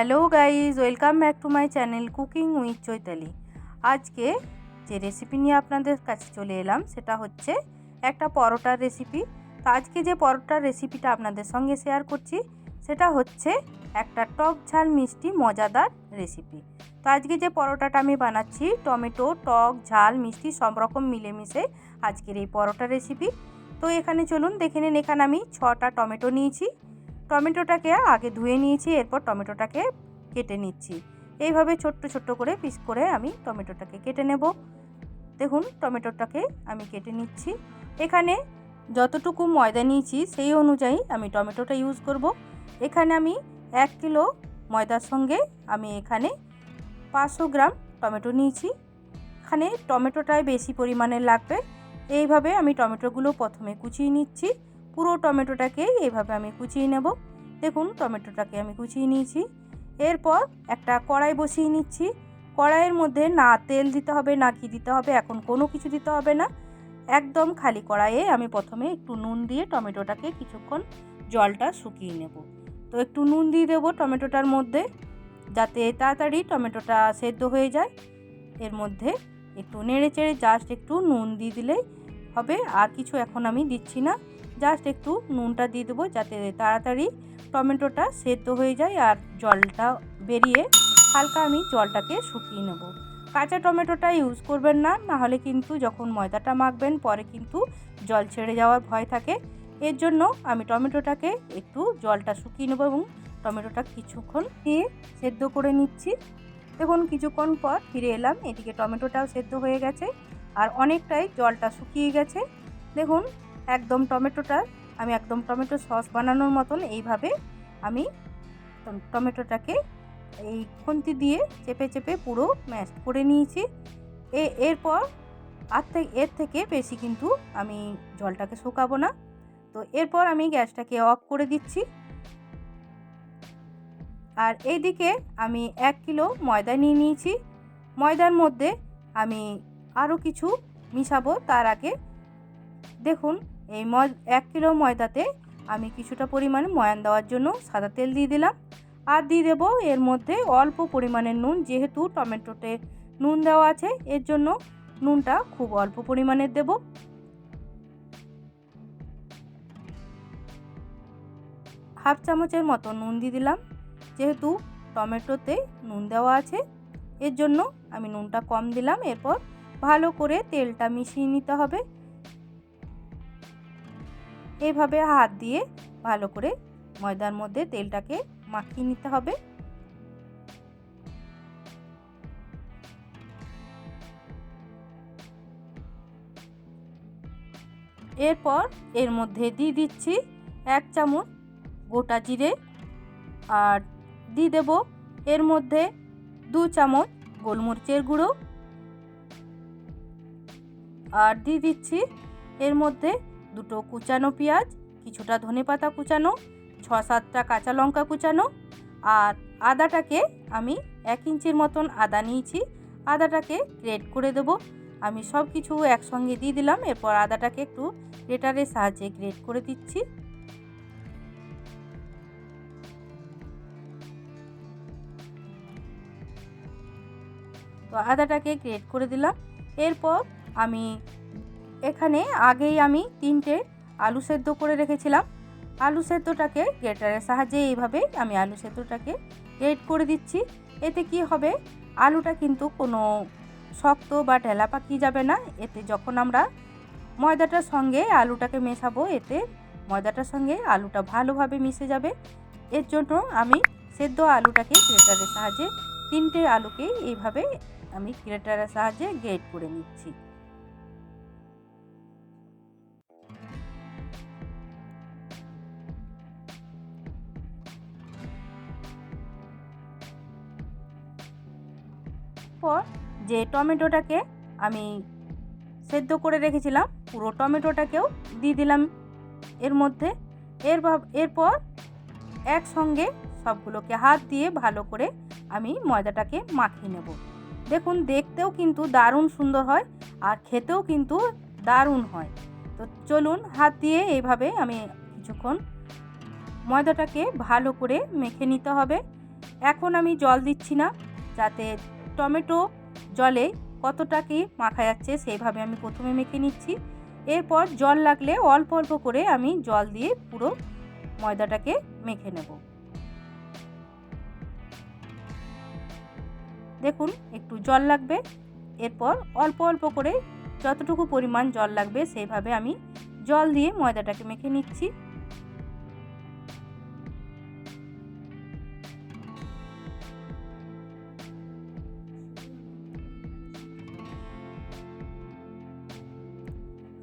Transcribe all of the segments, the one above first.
Hello guys welcome back to my channel cooking with Chaitali. আজকে যে recipe নিয়ে আপনাদের কাছে চলে এলাম, সেটা হচ্ছে একটা পরোটার রেসিপি তো আজকে যে পরোটার রেসিপিটা আপনাদের সঙ্গে শেয়ার করছি, সেটা হচ্ছে একটা টক ঝাল মিষ্টি মজাদার রেসিপি তো আজকে যে পরোটাটা আমি বানাচ্ছি, টমেটো, টক, ঝাল, মিষ্টি, সব রকম মিলেমিশে আজকের এই পরোটা রেসিপি তো এখানে চলুন, দেখে নিন, এখানে আমি ছটা টমেটো নিয়েছি। টমেটোটাকে আগে ধুয়ে নিয়েছি, এরপর টমেটোটাকে কেটে নিচ্ছি। এইভাবে ছোট্ট ছোট্ট করে পিস করে আমি টমেটোটাকে কেটে নেব। দেখুন, টমেটোটাকে আমি কেটে নিচ্ছি। এখানে যতটুকু ময়দা নিয়েছি, সেই অনুযায়ী আমি টমেটোটা ইউজ করব। এখানে আমি এক কিলো ময়দার সঙ্গে আমি এখানে পাঁচশো গ্রাম টমেটো নিয়েছি। এখানে টমেটোটাই বেশি পরিমাণে লাগবে। এইভাবে আমি টমেটোগুলো প্রথমে কুচিয়ে নিচ্ছি। পুরো টমেটোটাকে এইভাবে আমি কুচিয়ে নেব। দেখুন টমেটোটাকে আমি কুচিয়ে নিয়েছি। এরপর একটা কড়াই বসিয়ে নিচ্ছি। কড়াইয়ের মধ্যে না তেল দিতে হবে, না ঘি দিতে হবে, এখন কোনো কিছু দিতে হবে না। একদম খালি কড়াইয়ে আমি প্রথমে একটু নুন দিয়ে টমেটোটাকে কিছুক্ষণ জলটা শুকিয়ে নেব। তো একটু নুন দিয়ে দেবো টমেটোটার মধ্যে, যাতে তাড়াতাড়ি টমেটোটা সেদ্ধ হয়ে যায়। এর মধ্যে একটু নেড়ে চেড়ে জাস্ট একটু নুন দিয়ে দিলেই হবে। আর কিছু এখন আমি দিচ্ছি না। জাস্ট একটু নুনটা দিয়ে দেবো যাতে তাড়াতাড়ি টমেটোটা সেদ্ধ হয়ে যায় আর জলটা বেরিয়ে হালকা আমি জলটাকে শুকিয়ে নেব। কাঁচা টমেটোটা ইউজ করবেন না, নাহলে কিন্তু যখন ময়দাটা মাখবেন, পরে কিন্তু জল ছেড়ে যাওয়ার ভয় থাকে। এর জন্য আমি টমেটোটাকে একটু জলটা শুকিয়ে নেব এবং টমেটোটা কিছুক্ষণ দিয়ে সেদ্ধ করে নিচ্ছি। দেখুন, কিছুক্ষণ পর ফিরে এলাম, এদিকে টমেটোটাও সেদ্ধ হয়ে গেছে আর অনেকটাই জলটা শুকিয়ে গেছে। দেখুন একদম টমেটোটা, আমি একদম টমেটো সস বানানোর মতন এইভাবে আমি টমেটোটাকে এই খুন্তি দিয়ে চেপে চেপে পুরো ম্যাশ করে নিয়েছি। এ, এরপর আর থেকে এর থেকে বেশি কিন্তু আমি জলটাকে শুকাবো না। তো এরপর আমি গ্যাসটাকে অফ করে দিচ্ছি। আর এইদিকে আমি এক কিলো ময়দা নিয়ে নিয়েছি। ময়দার মধ্যে আমি আরও কিছু মিশাবো, তার আগে দেখুন এই ম এক কিলো ময়দাতে আমি কিছুটা পরিমাণে ময়ান দেওয়ার জন্য সাদা তেল দিয়ে দিলাম। আর দিয়ে দেবো এর মধ্যে অল্প পরিমাণের নুন, যেহেতু টমেটোতে নুন দেওয়া আছে, এর জন্য নুনটা খুব অল্প পরিমাণের দেব। হাফ চামচের মতো নুন দিয়ে দিলাম, যেহেতু টমেটোতে নুন দেওয়া আছে, এর জন্য আমি নুনটা কম দিলাম। এরপর ভালো করে তেলটা মিশিয়ে নিতে হবে। এইভাবে হাত দিয়ে ভালো করে ময়দার মধ্যে তেলটাকে মাখিয়ে নিতে হবে। এরপর এর মধ্যে দিয়ে দিচ্ছি এক চামচ গোটা জিরে আর দিয়ে দেব এর মধ্যে দু চামচ গোলমরিচের গুঁড়ো। আর দিয়ে দিচ্ছি এর মধ্যে দুটো কুচানো পেঁয়াজ, কিছুটা ধনে পাতা কুচানো ছ সাতটা কাঁচা লঙ্কা কুচানো আর আদাটাকে আমি এক ইঞ্চির মতন আদা নিয়েছি। আদাটাকে গ্রেট করে দেব। আমি সব কিছু একসঙ্গে দিয়ে দিলাম, এরপর আদাটাকে একটু গ্রেটারের সাহায্যে গ্রেট করে দিচ্ছি। তো আদাটাকে গ্রেট করে দিলাম। এরপর আমি এখানে আগেই আমি তিনটে আলু সেদ্ধ করে রেখেছিলাম। আলু সেদ্ধটাকে গ্রেটারের সাহায্যে এইভাবে আমি আলু সেদ্ধটাকে গ্রেট করে দিচ্ছি। এতে কি হবে? আলুটা কিন্তু কোনো শক্ত বা ঢেলা পাকি যাবে না। এতে যখন আমরা ময়দাটার সঙ্গে আলুটাকে মেশাবো, এতে ময়দাটার সঙ্গে আলুটা ভালোভাবে মিশে যাবে। এর জন্য আমি সেদ্ধ আলুটাকে গ্রেটারের সাহায্যে তিনটে আলুকে এইভাবে আমি গ্রেটারের সাহায্যে গ্রেট করে নিচ্ছি। পর যে টমেটোটাকে আমি সেদ্ধ করে রেখেছিলাম, পুরো টমেটোটাকেও দিয়ে দিলাম এর মধ্যে। এর এরপর একসঙ্গে সবগুলোকে হাত দিয়ে ভালো করে আমি ময়দাটাকে মাখিয়ে নেব। দেখুন, দেখতেও কিন্তু দারুণ সুন্দর হয় আর খেতেও কিন্তু দারুণ হয়। তো চলুন, হাত দিয়ে এইভাবে আমি কিছুক্ষণ ময়দাটাকে ভালো করে মেখে নিতে হবে। এখন আমি জল দিচ্ছি না, যাতে টমেটো জলে কতটা কি মাখা যাচ্ছে সেইভাবে আমি প্রথমে মেখে নিচ্ছি। এরপর জল লাগলে অল্প অল্প করে আমি জল দিয়ে পুরো ময়দাটাকে মেখে নেব। দেখুন, একটু জল লাগবে। এরপর অল্প অল্প করে যতটুকু পরিমাণ জল লাগবে সেইভাবে আমি জল দিয়ে ময়দাটাকে মেখে নিচ্ছি।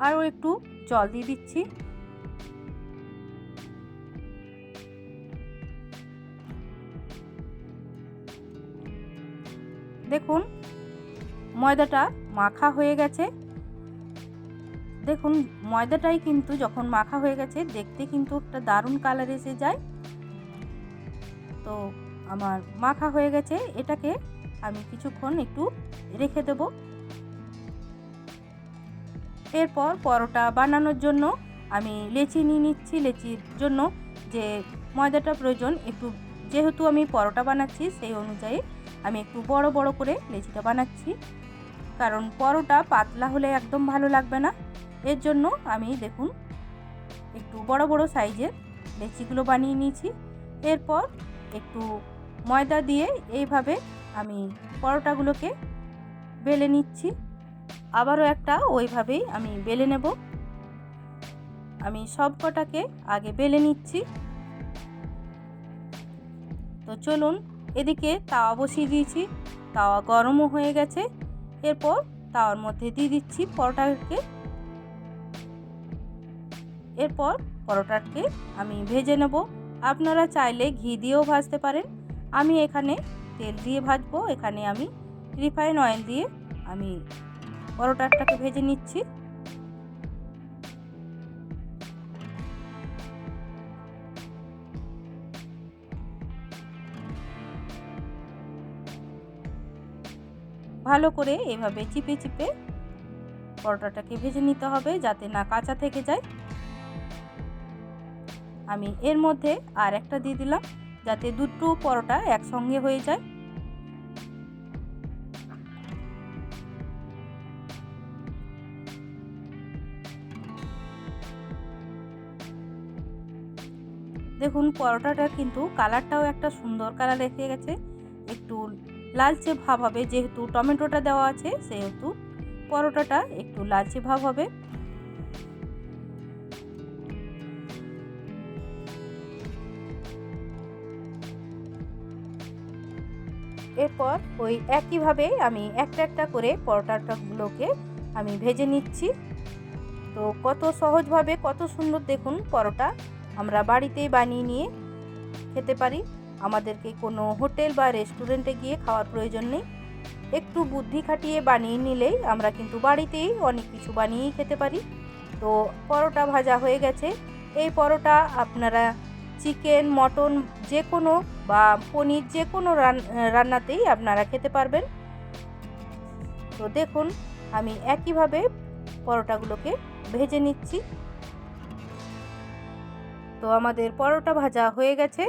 আরও একটু জল দিয়ে দিচ্ছি। দেখুন, ময়দাটা মাখা হয়ে গেছে। দেখুন, ময়দাটাই কিন্তু যখন মাখা হয়ে গেছে, দেখতে কিন্তু একটা দারুণ কালার এসে যায়। তো আমার মাখা হয়ে গেছে, এটাকে আমি কিছুক্ষণ একটু রেখে দেব। এরপর পরোটা বানানোর জন্য আমি লেচি নিয়ে নিচ্ছি, লেচির জন্য যে ময়দাটা প্রয়োজন, একটু যেহেতু আমি পরোটা বানাচ্ছি, সেই অনুযায়ী আমি একটু বড় বড় করে লেচিটা বানাচ্ছি। কারণ পরোটা পাতলা হলে একদম ভালো লাগবে না। এর জন্য আমি দেখুন, একটু বড় বড় সাইজের লেচিগুলো বানিয়ে নিয়েছি। এরপর একটু ময়দা দিয়ে এইভাবে আমি পরোটাগুলোকে বেলে নিচ্ছি। আবারও একটা ওইভাবেই আমি বেলে নেব। আমি সব কটাকে আগে বেলে নিচ্ছি। তো চলুন, এদিকে তাওয়া বসিয়ে দিয়েছি। তাওয়া গরমও হয়ে গেছে। এরপর তাওয়ার মধ্যে দিয়ে দিচ্ছি পরোটাকে। এরপর পরোটাকে আমি ভেজে নেব। আপনারা চাইলে ঘি দিয়েও ভাজতে পারেন। আমি এখানে তেল দিয়ে ভাজবো। এখানে আমি রিফাইন অয়েল দিয়ে আমি পরোটাটাকে ভেজে নিচ্ছি। ভালো করে এভাবে চিপে চিপে পরোটাটাকে ভেজে নিতে হবে যাতে না কাঁচা থেকে যায়। আমি এর মধ্যে আর একটা দিয়ে দিলাম যাতে দুটো পরোটা একসঙ্গে হয়ে যায়। দেখুন, পরোটাটা কিন্তু কালারটাও একটা সুন্দর কালার রেখে গেছে। একটু লালচে ভাব হবে, যেহেতু টমেটোটা দেওয়া আছে, সেহেতু পরোটাটা একটু লালচে ভাব হবে। এরপর ওই একইভাবে আমি একটা একটা করে পরোটাটাগুলোকে আমি ভেজে নিচ্ছি। তো কত সহজভাবে, কত সুন্দর দেখুন পরোটা। আমরা বাড়িতেই বানিয়ে নিয়ে খেতে পারি। আমাদেরকে কোনো হোটেল বা রেস্টুরেন্টে গিয়ে খাওয়ার প্রয়োজন নেই। একটু বুদ্ধি খাটিয়ে বানিয়ে নিলেই আমরা কিন্তু বাড়িতেই অনেক কিছু বানিয়েই খেতে পারি। তো পরোটা ভাজা হয়ে গেছে। এই পরোটা আপনারা চিকেন, মটন যে কোনো বা পনির যে কোনো রান্নাতেই আপনারা খেতে পারবেন। তো দেখুন, আমি একইভাবে পরোটাগুলোকে ভেজে নিচ্ছি। তো আমাদের পরোটা ভাজা হয়ে গেছে।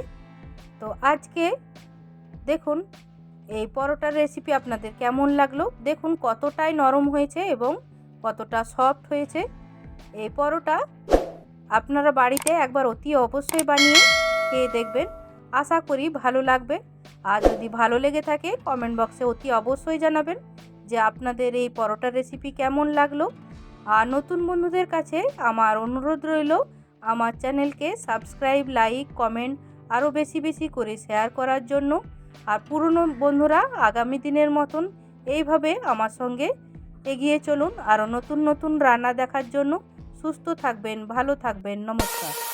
তো আজকে দেখুন, এই পরোটার রেসিপি আপনাদের কেমন লাগল? দেখুন কতটাই নরম হয়েছে এবং কতটা সফট হয়েছে। এই পরোটা আপনারা বাড়িতে একবার অতি অবশ্যই বানিয়ে খেয়ে দেখবেন। আশা করি ভালো লাগবে। আর যদি ভালো লেগে থাকে কমেন্ট বক্সে অতি অবশ্যই জানাবেন যে আপনাদের এই পরোটার রেসিপি কেমন লাগল। আর নতুন বন্ধুদের কাছে আমার অনুরোধ রইল আমার চ্যানেলকে সাবস্ক্রাইব, লাইক, কমেন্ট আরও বেশি বেশি করে শেয়ার করার জন্য। আর পুরনো বন্ধুরা আগামী দিনের মতন এইভাবে আমার সঙ্গে এগিয়ে চলুন আরও নতুন নতুন রান্না দেখার জন্য। সুস্থ থাকবেন, ভালো থাকবেন। নমস্কার।